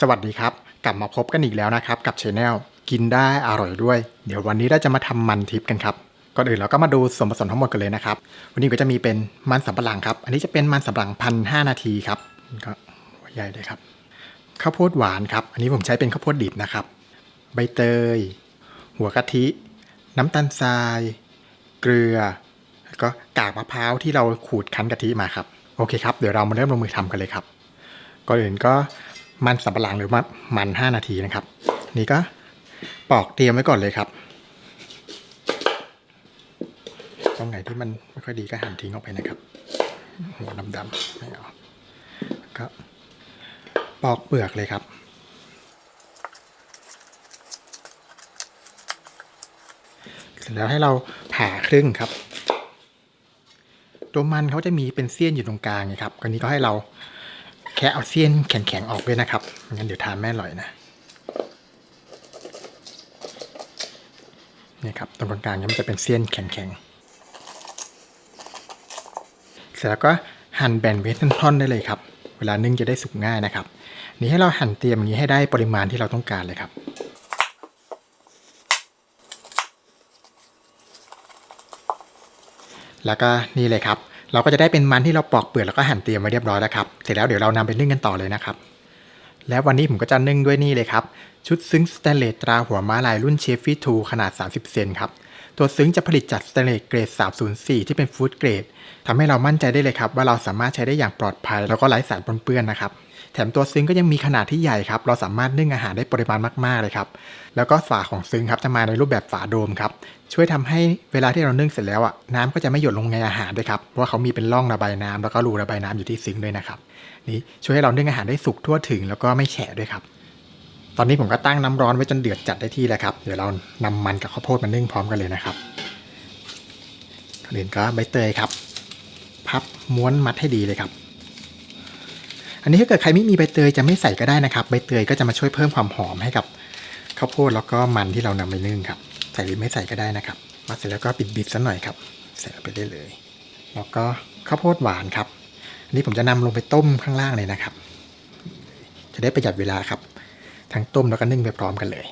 สวัสดีครับ กลับมาพบกันอีกแล้วนะครับ กับช anel กินได้อร่อยด้วย เดี๋ยววันนี้เราจะมาทำมันทิพย์กันครับก่อนอื่นเราก็มาดูส่วนผสมทั้งหมดกันเลยนะครับ วันนี้ก็จะมีเป็นมันสำปะหลังครับ อันนี้จะเป็นมันสำปะหลังพันห้านาทีครับก็ใหญ่เลยครับข้าวโพดหวานครับ อันนี้ผมใช้เป็นข้าวโพดดิบนะครับ ใบเตย หัวกะทิ น้ำตาลทราย เกลือแล้วก็กากมะพร้าวที่เราขูดคั้นกะทิมาครับโอเคครับเดี๋ยวเรามาเริ่มลงมือทำกันเลยครับก่อนอื่นก็ มันสับปะหลังหรือว่ามัน 5 นาทีนะครับ นี่ก็ปอกเตรียมไว้ก่อนเลยครับ ตรงไหนที่มันไม่ค่อยดีก็หั่นทิ้งออกไปนะครับ หัวดำๆไม่เอาก็ปอกเปลือกเลยครับเสร็จแล้วให้เราผ่าครึ่งครับ ตัวมันเขาจะมีเป็นเสี้ยนอยู่ตรงกลางไงครับอันนี้ก็ให้เรา แค่เอาเสี้ยนแข็งๆออกด้วยนะครับไม่งั้นเดี๋ยวทานไม่อร่อยนะนี่ครับตรงกลางๆนี่มันจะเป็นเสี้ยนแข็งๆเสร็จแล้วก็หั่นแบ่งเป็นท่อนๆได้เลยครับ เวลานึ่งจะได้สุกง่ายนะครับ นี่ให้เราหั่นเตรียมอย่างนี้ให้ได้ปริมาณที่เราต้องการเลยครับแล้วก็นี่เลยครับ เราก็จะได้เป็นมันที่เราปอกเปลือกแล้วก็หั่นเตรียมไว้เรียบร้อยแล้วครับ เสร็จแล้วเดี๋ยวเรานำไปนึ่งกันต่อเลยนะครับ แล้ววันนี้ผมก็จะนึ่งด้วยนี่เลยครับ ชุดซึ้งสแตนเลสตราหัวม้าลายรุ่นเชฟฟี่ทูขนาด 30 เซนครับ ตัวซึ้งจะผลิตจากสแตนเลสเกรด 304 ที่เป็นฟู้ดเกรดทำให้เรามั่นใจได้เลยครับว่าเราสามารถใช้ได้อย่างปลอดภัย แล้วก็ไร้สารปนเปื้อนนะครับ แถมตัวซึ้งก็ยังมีขนาดที่ใหญ่ครับ เราสามารถนึ่งอาหารได้ปริมาณมากๆเลยครับ แล้วก็ฝาของซึ้งครับจะมาในรูปแบบฝาโดมครับ ช่วยทำให้เวลาที่เรานึ่งเสร็จแล้วอะน้ำก็จะไม่หยดลงในอาหารด้วยครับ เพราะว่าเขามีเป็นร่องระบายน้ำแล้วก็รูระบายน้ำอยู่ที่ซึ้งด้วยนะครับ นี่ช่วยให้เรานึ่งอาหารได้สุกทั่วถึง แล้วก็ไม่แฉะด้วยครับ ตอนนี้ผมก็ตั้งน้ำร้อนไว้จนเดือดจัดได้ที่แล้วครับ เดี๋ยวเรานำมันกับข้าวโพดมานึ่งพร้อมกันเลยนะครับก่อนอื่นก็ใบเตยครับ พับม้วนมัดให้ดีเลยครับ อันนี้ถ้าเกิดใครไม่มีใบเตยจะไม่ใส่ก็ได้นะครับ ใบเตยก็จะมาช่วยเพิ่มความหอมให้กับข้าวโพดแล้วก็มันที่เรานำไปนึ่งครับ ใส่หรือไม่ใส่ก็ได้นะครับ มาเสร็จแล้วก็ปิดบิดซะหน่อยครับ ใส่ลงไปได้เลย แล้วก็ข้าวโพดหวานครับ อันนี้ผมจะนำลงไปต้มข้างล่างเลยนะครับ จะได้ประหยัดเวลาครับ ทั้งต้มแล้วก็นึ่งไปพร้อมกันเลย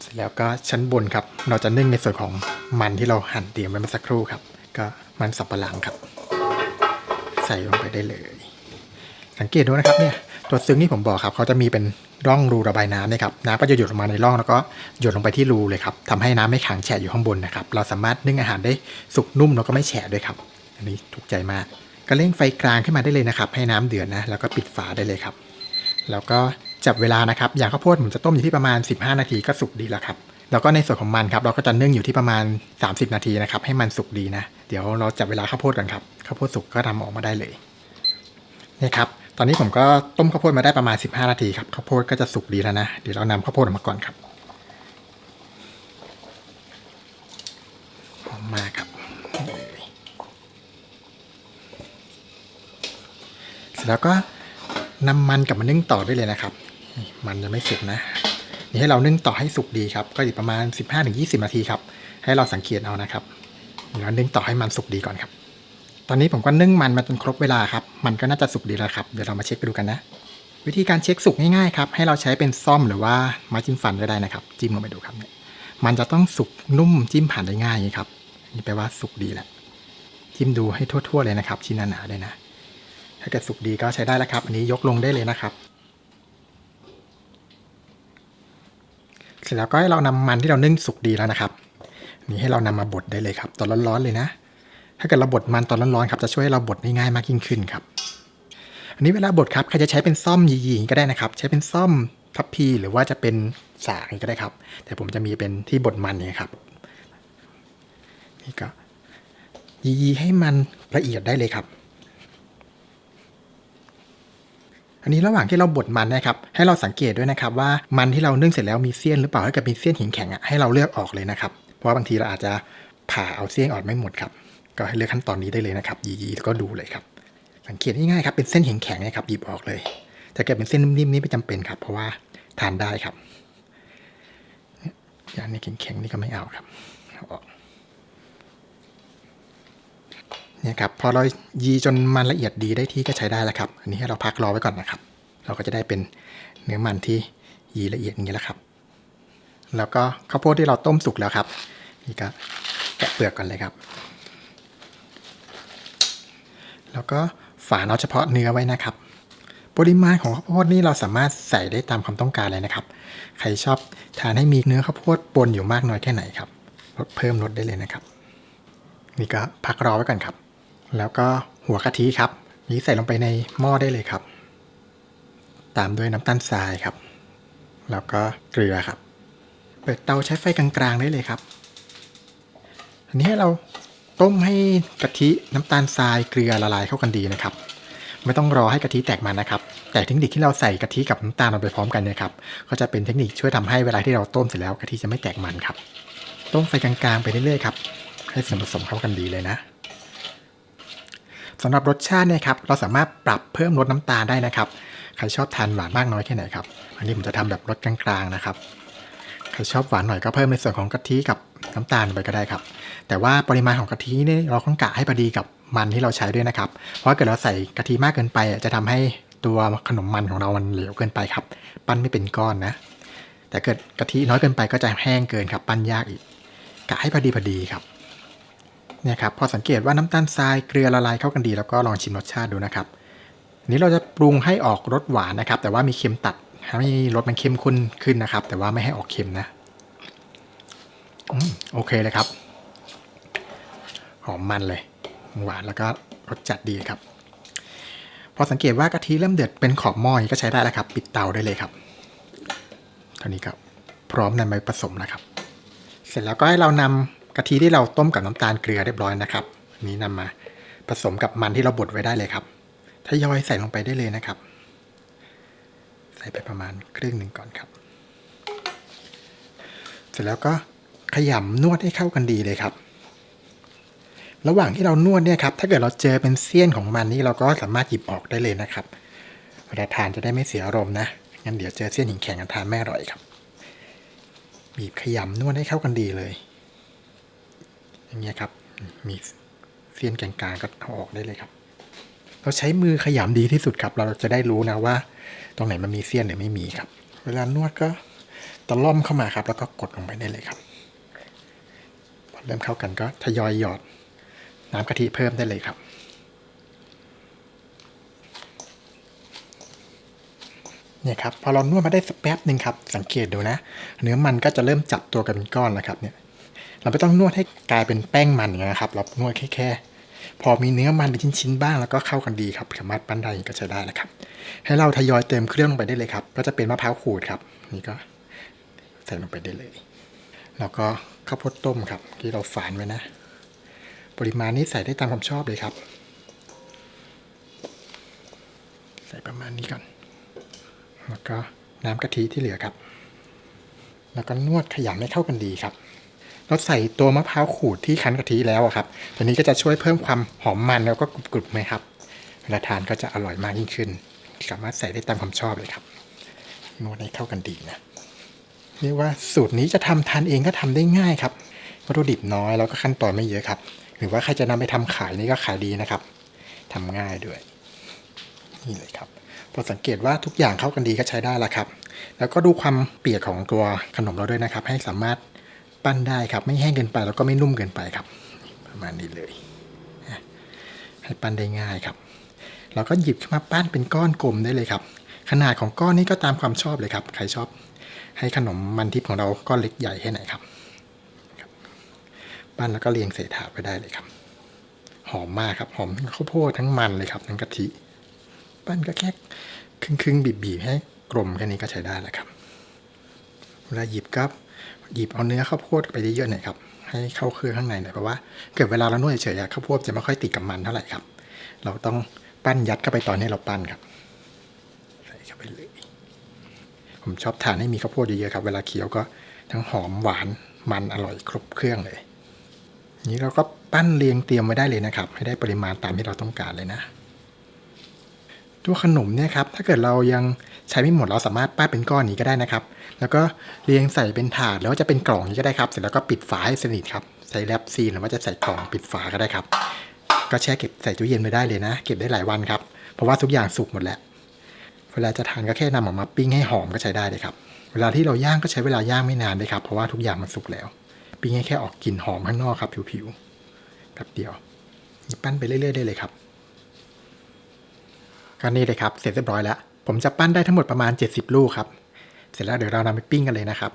เสร็จแล้วก็ชั้นบนครับ เราจะนึ่งในส่วนของมันที่เราหั่นเตรียมไว้เมื่อสักครู่ครับ ก็มันสับปะหลังครับ ใส่ลงไปได้เลย สังเกตดูนะครับเนี่ยตัวซึ้งที่ผมบอกครับเขาจะมีเป็นร่องรูระบายน้ำนะครับน้ำก็จะหยดลงมาในร่องแล้วก็หยดลงไปที่รูเลยครับทำให้น้ำไม่ขังแฉะอยู่ข้างบนนะครับเราสามารถนึ่งอาหารได้สุกนุ่มแล้วก็ไม่แฉะด้วยครับ อันนี้ถูกใจมากก็เร่งไฟกลางขึ้นมาได้เลยนะครับ ให้น้ำเดือดนะแล้วก็ปิดฝาได้เลยครับ แล้วก็จับเวลานะครับ อย่างข้าวโพดผมจะต้มอยู่ที่ประมาณ 15 นาทีก็สุกดีแล้วครับแล้วก็ในส่วนของมันครับเราก็จะนึ่งอยู่ที่ประมาณ 30 นาทีนะครับให้มันสุกดีนะ เดี๋ยวเราจับเวลาข้าวโพดกันครับข้าวโพดสุกก็ทำออกมาได้เลยนี่ครับ ตอนนี้ผมก็ต้มข้าวโพดมาได้ประมาณ 15 นาทีครับข้าวโพดก็จะสุกดีแล้วนะ เดี๋ยวเรานำข้าวโพดออกมาก่อนครับหอมมากครับ เสร็จแล้วก็นำมันกลับมานึ่งต่อได้เลยนะครับ มันจะไม่สุกนะ นี่ให้เรานึ่งต่อให้สุกดีครับ ก็อีกประมาณ 15-20 นาทีครับ ให้เราสังเกตเอานะครับแล้วนึ่งต่อให้มันสุกดีก่อนครับ ตอนนี้ผมก็นึ่งมันมาจนครบเวลาครับ มันก็น่าจะสุกดีแล้วครับ เดี๋ยวเรามาเช็คไปดูกันนะ วิธีการเช็คสุกง่ายๆครับ ให้เราใช้เป็นซ่อมหรือว่าไม้จิ้มฟันก็ได้นะครับ จิ้มลงไปดูครับเนี่ย มันจะต้องสุกนุ่มจิ้มผ่านได้ง่ายครับ นี่แปลว่าสุกดีแล้วจิ้มดูให้ทั่ว ๆ เลยนะครับ ชิ้นหนาๆเลยนะ ถ้าเกิดสุกดีก็ใช้ได้แล้วครับ อันนี้ยกลงได้เลยนะครับ เสร็จแล้วก็ให้เรานำมันที่เรานึ่งสุกดีแล้วนะครับ นี่ให้เรานำมาบดได้เลยครับ ตอนร้อนๆเลยนะ ถ้าเกิดเราบดมันตอนร้อนๆครับจะช่วยให้เราบดได้ง่ายมากยิ่งขึ้นครับ อันนี้เวลาบดครับใครจะใช้เป็นซ่อมยีๆก็ได้นะครับ ใช้เป็นซ่อมทัพพีหรือว่าจะเป็นสากก็ได้ครับ แต่ผมจะมีเป็นที่บดมันนี่ครับนี่ก็ยีๆให้มันละเอียดได้เลยครับ อันนี้ระหว่างที่เราบดมันนะครับ ให้เราสังเกตด้วยนะครับ ว่ามันที่เรานึ่งเสร็จแล้วมีเสี้ยนหรือเปล่าถ้าเกิดมีเสี้ยนหินแข็งอะให้เราเลือกออกเลยนะครับ เพราะว่าบางทีเราอาจจะผ่าเอาเสี้ยนออกไม่หมดครับ ก็ให้เลือกขั้นตอนนี้ได้เลยนะครับยีๆแล้วก็ดูเลยครับ สังเกตง่ายๆครับเป็นเส้นแข็งๆนะครับหยิบออกเลยถ้าเกิดเป็นเส้นนิ่มๆนี่ไม่จำเป็นครับ เพราะว่าทานได้ครับอย่างนี้แข็งๆนี่ก็ไม่เอาครับเอาออกเนี่ยครับพอเรายีจนมันละเอียดดีได้ที่ก็ใช้ได้แล้วครับ อันนี้ให้เราพักรอไว้ก่อนนะครับ เราก็จะได้เป็นเนื้อมันที่ยีละเอียดอย่างนี้แล้วครับ แล้วก็ข้าวโพดที่เราต้มสุกแล้วครับ นี่ก็แกะเปลือกก่อนเลยครับ แล้วก็ฝานเอาเฉพาะเนื้อไว้นะครับ ปริมาณของข้าวโพดนี่เราสามารถใส่ได้ตามความต้องการเลยนะครับ ใครชอบทานให้มีเนื้อข้าวโพดปนอยู่มากน้อยแค่ไหนครับลดเพิ่มลดได้เลยนะครับ นี่ก็พักรอไว้ก่อนครับ แล้วก็หัวกะทิครับ นี่ใส่ลงไปในหม้อได้เลยครับ ตามด้วยน้ำตาลทรายครับ แล้วก็เกลือครับ เปิดเตาใช้ไฟกลางๆได้เลยครับ อันนี้ให้เรา ต้มให้กะทิน้ำตาลทรายเกลือละลายเข้ากันดีนะครับ ไม่ต้องรอให้กะทิแตกมันนะครับ แต่เทคนิคที่เราใส่กะทิกับน้ำตาลลงไปพร้อมกันเนี่ยครับก็จะเป็นเทคนิคช่วยทำให้เวลาที่เราต้มเสร็จแล้วกะทิจะไม่แตกมันครับ ต้มไฟกลางๆไปเรื่อยๆครับให้ส่วนผสมเข้ากันดีเลยนะสำหรับรสชาติเนี่ยครับเราสามารถปรับเพิ่มรสน้ำตาลได้นะครับใครชอบทานหวานมากน้อยแค่ไหนครับอันนี้ผมจะทำแบบรสกลางๆนะครับใครชอบหวานหน่อยก็เพิ่มในส่วนของกะทิกับ น้ำตาลไปก็ได้ครับ แต่ว่าปริมาณของกะทิเนี่ยเราต้องกะให้พอดีกับมันที่เราใช้ด้วยนะครับ เพราะถ้าเกิดเราใส่กะทิมากเกินไปอะจะทำให้ตัวขนมมันของเรามันเหลวเกินไปครับ ปั้นไม่เป็นก้อนนะ แต่เกิดกะทิน้อยเกินไปก็จะแห้งเกินครับ ปั้นยากอีก กะให้พอดีพอดีครับเนี่ยครับพอสังเกตว่าน้ำตาลทรายเกลือละลายเข้ากันดี แล้วก็ลองชิมรสชาติดูนะครับนี้เราจะปรุงให้ออกรสหวานนะครับ แต่ว่ามีเค็มตัดให้รสมันเข้มข้นขึ้นนะครับ แต่ว่าไม่ให้ออกเค็มนะ โอเคเลยครับ หอมมันเลย หวานแล้วก็รสจัดดีครับ พอสังเกตว่ากะทิเริ่มเดือดเป็นขอบหม้ออีกก็ใช้ได้แล้วครับ ปิดเตาได้เลยครับเท่านี้ครับ พร้อมนำไปผสมนะครับ เสร็จแล้วก็ให้เรานำกะทิที่เราต้มกับน้ำตาลเกลือเรียบร้อยนะครับนี้นำมาผสมกับมันที่เราบดไว้ได้เลยครับทยอยใส่ลงไปได้เลยนะครับ ใส่ไปประมาณครึ่งหนึ่งก่อนครับ เสร็จแล้วก็ ขยำนวดให้เข้ากันดีเลยครับ ระหว่างที่เรานวดเนี่ยครับ ถ้าเกิดเราเจอเป็นเสี้ยนของมันนี่เราก็สามารถหยิบออกได้เลยนะครับเวลาทานจะได้ไม่เสียอารมณ์นะงั้นเดี๋ยวเจอเสี้ยนหินแข็งกันทานไม่อร่อยครับ บีบขยำนวดให้เข้ากันดีเลย อย่างเงี้ยครับ มีเสี้ยนกลางๆก็เอาออกได้เลยครับ เราใช้มือขยำดีที่สุดครับ เราจะได้รู้นะว่า ตรงไหนมันมีเสี้ยนหรือไม่มีครับ เวลานวดก็ตะล่อมเข้ามาครับ แล้วก็กดลงไปได้เลยครับ เริ่มเข้ากันก็ทยอยหยอดน้ำกะทิเพิ่มได้เลยครับ เนี่ยครับพอเรานวดมาได้สักแป๊บหนึ่งครับ สังเกตดูนะ เนื้อมันก็จะเริ่มจับตัวกันเป็นก้อนแล้วครับเนี่ยเราไม่ต้องนวดให้กลายเป็นแป้งมันอย่างนี้ยนะครับ เรานวดแค่แค่พอมีเนื้อมันเป็นชิ้นๆบ้างแล้วก็เข้ากันดีครับสามารถปั้นได้ก็ใช้ได้แล้วครับ ให้เราทยอยเติมเครื่องลงไปได้เลยครับ ก็จะเป็นมะพร้าวขูดครับ นี่ก็ใส่ลงไปได้เลย แล้วก็ ข้าวโพดต้มครับที่เราฝานไว้นะ ปริมาณนี้ใส่ได้ตามความชอบเลยครับ ใส่ประมาณนี้ก่อน แล้วก็น้ำกะทิที่เหลือครับ แล้วก็นวดขยำให้เข้ากันดีครับ เราใส่ตัวมะพร้าวขูดที่คั้นกะทิแล้วครับ ตัวนี้ก็จะช่วยเพิ่มความหอมมันแล้วก็กรุบๆไหมครับ เวลาทานก็จะอร่อยมากยิ่งขึ้น สามารถใส่ได้ตามความชอบเลยครับนวดให้เข้ากันดีนะ เรียกว่าสูตรนี้จะทำทานเองก็ทำได้ง่ายครับวัตถุดิบน้อยแล้วก็ขั้นตอนไม่เยอะครับ หรือว่าใครจะนำไปทำขายนี่ก็ขายดีนะครับทำง่ายด้วย นี่เลยครับพอสังเกตว่าทุกอย่างเข้ากันดีก็ใช้ได้แล้วครับ แล้วก็ดูความเปียกของตัวขนมเราด้วยนะครับ ให้สามารถปั้นได้ครับ ไม่แห้งเกินไปแล้วก็ไม่นุ่มเกินไปครับ ประมาณนี้เลยให้ปั้นได้ง่ายครับเราก็หยิบขึ้นมาปั้นเป็นก้อนกลมได้เลยครับ ขนาดของก้อนนี้ก็ตามความชอบเลยครับ ใครชอบ ให้ขนมมันทิพย์ของเราก้อนเล็กใหญ่แค่ไหนครับปั้นแล้วก็เรียงใส่ถาดไปได้เลยครับ หอมมากครับ หอมทั้งข้าวโพดทั้งมันเลยครับทั้งกะทิปั้นก็แค่ครึ่งๆบีบๆให้กลมแค่นี้ก็ใช้ได้แล้วครับเวลาหยิบก็หยิบเอาเนื้อข้าวโพดไปเยอะๆหน่อยครับให้เข้าเครื่องข้างในหน่อยเพราะว่าเกิดเวลาเรานวดเฉยๆข้าวโพดจะไม่ค่อยติดกับมันเท่าไหร่ครับ เราต้องปั้นยัดเข้าไปตอนที่เราปั้นครับใส่เข้าไปเลย ผมชอบทานให้มีข้าวโพดเยอะๆครับ เวลาเคี้ยวก็ทั้งหอมหวานมันอร่อยครบเครื่องเลย นี้เราก็ปั้นเรียงเตรียมไว้ได้เลยนะครับ ให้ได้ปริมาณตามที่เราต้องการเลยนะ ตัวขนมเนี่ยครับถ้าเกิดเรายังใช้ไม่หมดเราสามารถป้ายเป็นก้อนนี้ก็ได้นะครับ แล้วก็เรียงใส่เป็นถาดแล้วจะเป็นกล่องนี้ก็ได้ครับ เสร็จแล้วก็ปิดฝาให้สนิทครับใส่แรปซีนหรือว่าจะใส่กล่องปิดฝาก็ได้ครับ ก็แช่เก็บใส่ตู้เย็นไว้ได้เลยนะ เก็บได้หลายวันครับเพราะว่าทุกอย่างสุกหมดแล้ว เวลาจะทานก็แค่นำออกมาปิ้งให้หอมก็ใช้ได้เลยครับ เวลาที่เราย่างก็ใช้เวลาย่างไม่นานเลยครับ เพราะว่าทุกอย่างมันสุกแล้ว ปิ้งให้แค่ออกกลิ่นหอมข้างนอกครับผิวๆแป๊บเดียวปั้นไปเรื่อยๆได้เลยครับก็นี่เลยครับเสร็จเรียบร้อยแล้ว ผมจะปั้นได้ทั้งหมดประมาณ 70 ลูกครับ เสร็จแล้วเดี๋ยวเรานำไปปิ้งกันเลยนะครับ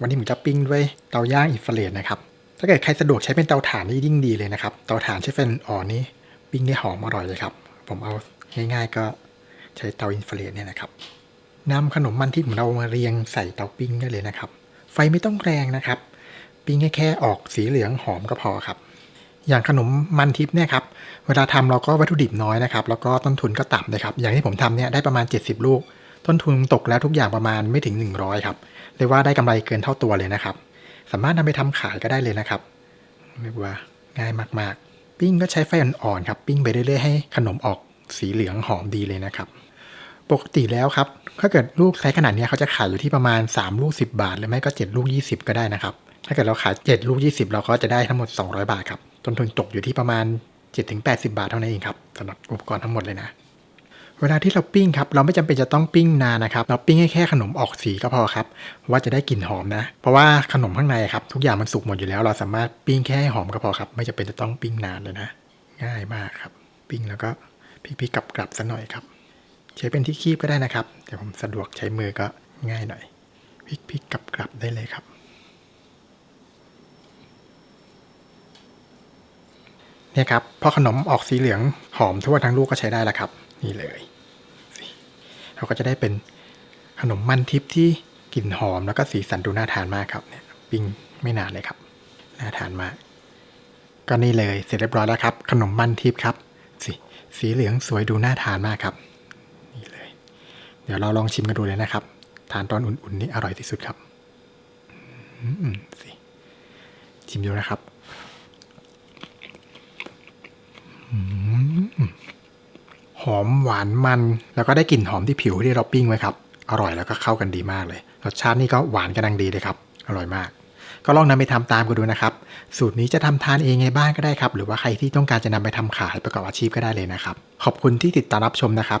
วันนี้ผมจะปิ้งด้วยเตาย่างอินฟราเรดนะครับ ถ้าเกิดใครสะดวกใช้เป็นเตาถ่านนี่ยิ่งดีเลยนะครับ เตาถ่านใช้ไฟอ่อนนี่ปิ้งได้หอมอร่อยเลยครับ ผมเอาง่ายๆก็ ใช้เตาอินฟราเรดเนี่ยนะครับนำขนมมันที่เรามาเรียงใส่เตาปิ้งได้เลยนะครับ ไฟไม่ต้องแรงนะครับ ปิ้งให้แค่ออกสีเหลืองหอมก็พอครับ อย่างขนมมันทิพย์เนี่ยครับเวลาทำเราก็วัตถุดิบน้อยนะครับ แล้วก็ต้นทุนก็ต่ำเลยครับ อย่างที่ผมทำเนี่ยได้ประมาณ 70 ลูก ต้นทุนตกแล้วทุกอย่างประมาณไม่ถึง 100ครับเรียกว่าได้กำไรเกินเท่าตัวเลยนะครับ สามารถนำไปทำขายก็ได้เลยนะครับเรียกว่าง่ายมากๆ ปิ้งก็ใช้ไฟอ่อนๆครับ ปิ้งไปเรื่อยๆให้ขนมออกสีเหลืองหอมดีเลยนะครับ ปกติแล้วครับ ถ้าเกิดลูกไซส์ขนาดนี้เขาจะขายอยู่ที่ประมาณ 3 ลูก 10 บาท หรือไม่ก็ 7 ลูก 20 ก็ได้นะครับ ถ้าเกิดเราขาย 7 ลูก 20 เราก็จะได้ทั้งหมด 200 บาทครับ ต้นทุนตกอยู่ที่ประมาณ 7-80 บาทเท่านั้นเองครับสำหรับอุปกรณ์ทั้งหมดเลยนะเวลาที่เราปิ้งครับเราไม่จำเป็นจะต้องปิ้งนานนะครับ เราปิ้งให้แค่ขนมออกสีก็พอครับว่าจะได้กลิ่นหอมนะ เพราะว่าขนมข้างในครับทุกอย่างมันสุกหมดอยู่แล้ว เราสามารถปิ้งแค่ให้หอมก็พอครับไม่จำเป็นจะต้องปิ้งนานเลยนะ ง่ายมากครับ ปิ้งแล้วก็พลิกๆกลับๆสัหน่อยครับ ใช้เป็นที่คีบก็ได้นะครับ แต่ผมสะดวกใช้มือก็ง่ายหน่อยพลิกๆกลับๆได้เลยครับ เนี่ยครับพอขนมออกสีเหลืองหอมทั่วทั้งลูกก็ใช้ได้แล้วครับ นี่เลยเราก็จะได้เป็นขนมมันทิพย์ที่กลิ่นหอมแล้วก็สีสันดูน่าทานมากครับเนี่ยปิ้งไม่นานเลยครับ น่าทานมาก ก็นี่เลยเสร็จเรียบร้อยแล้วครับ ขนมมันทิพย์ครับสิสีเหลืองสวยดูน่าทานมากครับ เดี๋ยวเราลองชิมกันดูเลยนะครับ ทานตอนอุ่นๆนี่อร่อยที่สุดครับสิชิมดูนะครับหอมหวานมัน แล้วก็ได้กลิ่นหอมที่ผิวที่เราปิ้งไว้ครับ อร่อยแล้วก็เข้ากันดีมากเลย รสชาตินี่ก็หวานกำลังดีเลยครับ อร่อยมาก ก็ลองนำไปทำตามกันดูนะครับ สูตรนี้จะทำทานเองในบ้านก็ได้ครับ หรือว่าใครที่ต้องการจะนำไปทำขายประกอบอาชีพก็ได้เลยนะครับ ขอบคุณที่ติดตามรับชมนะครับ